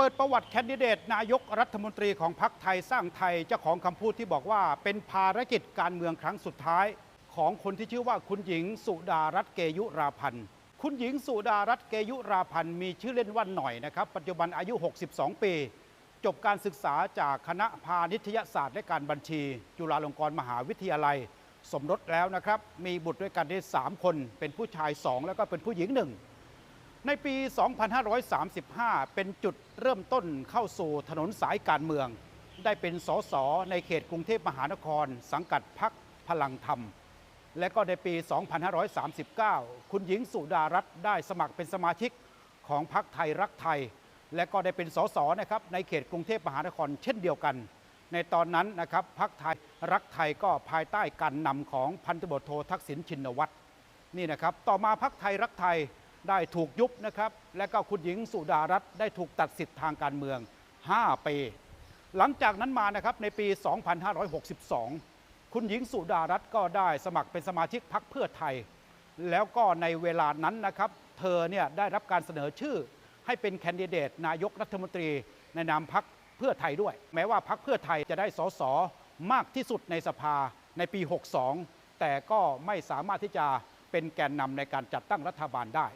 ปิดประวัติแคนดิเดต นายกรัฐมนตรีของพรรคไทยสร้างไทยเจ้าของคำพูดที่บอกว่าเป็นภารกิจการเมืองครั้งสุดท้าย ของคนที่ชื่อว่าคุณหญิงสุดารัตน์เกยุราพันธ์คุณหญิงสุดารัตน์เกยุราพันธ์มีชื่อเล่นว่าหน่อยนะครับ ปัจจุบันอายุ 62 ปี จบการศึกษาจากคณะพาณิชยศาสตร์และการบัญชี จุฬาลงกรณ์มหาวิทยาลัย สมรสแล้วนะครับ มีบุตรด้วยกันได้ 3 คน เป็นผู้ชาย 2 แล้วก็เป็นผู้หญิงหนึ่ง ในปี 2535 เป็นจุดเริ่มต้นเข้าสู่ถนนสายการเมือง ได้เป็นสสในเขตกรุงเทพมหานคร สังกัดพักพลังธรรม และก็ในปี 2539 คุณหญิงสุดารัตน์ได้สมัครเป็นสมาชิกของพักไทยรักไทย และก็ได้เป็นสสนะครับในเขตกรุงเทพมหานครเช่นเดียวกัน ในตอนนั้นนะครับพักไทยรักไทยก็ภายใต้การนำของพันตำรวจโททักษิณชินวัตรนี่นะครับ ต่อมาพักไทยรักไทย ได้ถูกยุบนะครับ และก็คุณหญิงสุดารัตน์ได้ถูกตัดสิทธิ์ทางการเมือง 5 ปี หลังจากนั้นมานะครับในปี 2562 คุณหญิงสุดารัตน์ก็ได้สมัครเป็นสมาชิกพักเพื่อไทย แล้วก็ในเวลานั้นนะครับเธอเนี่ยได้รับการเสนอชื่อ ให้เป็นแคนดิเดตนายกรัฐมนตรีในนามพักเพื่อไทยด้วย แม้ว่าพักเพื่อไทยจะได้สสมากที่สุดในสภาในปี 62 แต่ก็ไม่สามารถที่จะเป็นแกนนำในการจัดตั้งรัฐบาลได้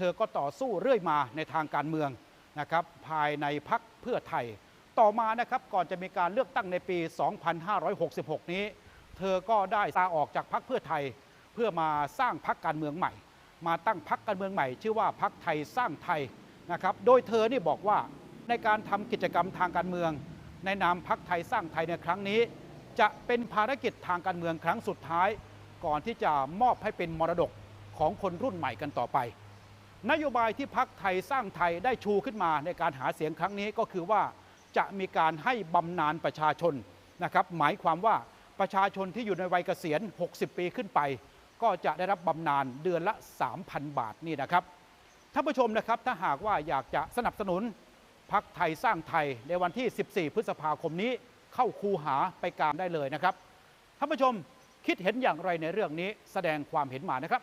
ธอก็ต่อสู้เรื่อยมาในทางการเมืองนะครับภายในพักเพื่อไทย ต่อมานะครับก่อนจะมีการเลือกตั้งในปี 2566 นี้ เธอก็ได้ลาออกจากพักเพื่อไทย เพื่อมาสร้างพักการเมืองใหม่ มาตั้งพักการเมืองใหม่ ชื่อว่าพักไทยสร้างไทยนะครับโดยเธอนี่บอกว่าในการทำกิจกรรมทางการเมือง ในนามพักไทยสร้างไทยในครั้งนี้ จะเป็นภารกิจทางการเมืองครั้งสุดท้าย ก่อนที่จะมอบให้เป็นมรดกของคนรุ่นใหม่กันต่อไป นโยบายที่พักไทยสร้างไทยได้ชูขึ้นมาในการหาเสียงครั้งนี้ก็คือว่าจะมีการให้บำนาญประชาชนนะครับหมายความว่าประชาชนที่อยู่ในวัยเกษียณ 60 ปีขึ้นไป ก็จะได้รับบำนาญเดือนละ 3,000 บาทนี่นะครับท่านผู้ชมนะครับถ้าหากว่าอยากจะสนับสนุนพักไทยสร้างไทยในวันที่ 14 พฤษภาคมนี้เข้าคูหาไปกางได้เลยนะครับท่านผู้ชมคิดเห็นอย่างไรในเรื่องนี้แสดงความเห็นมานะครับ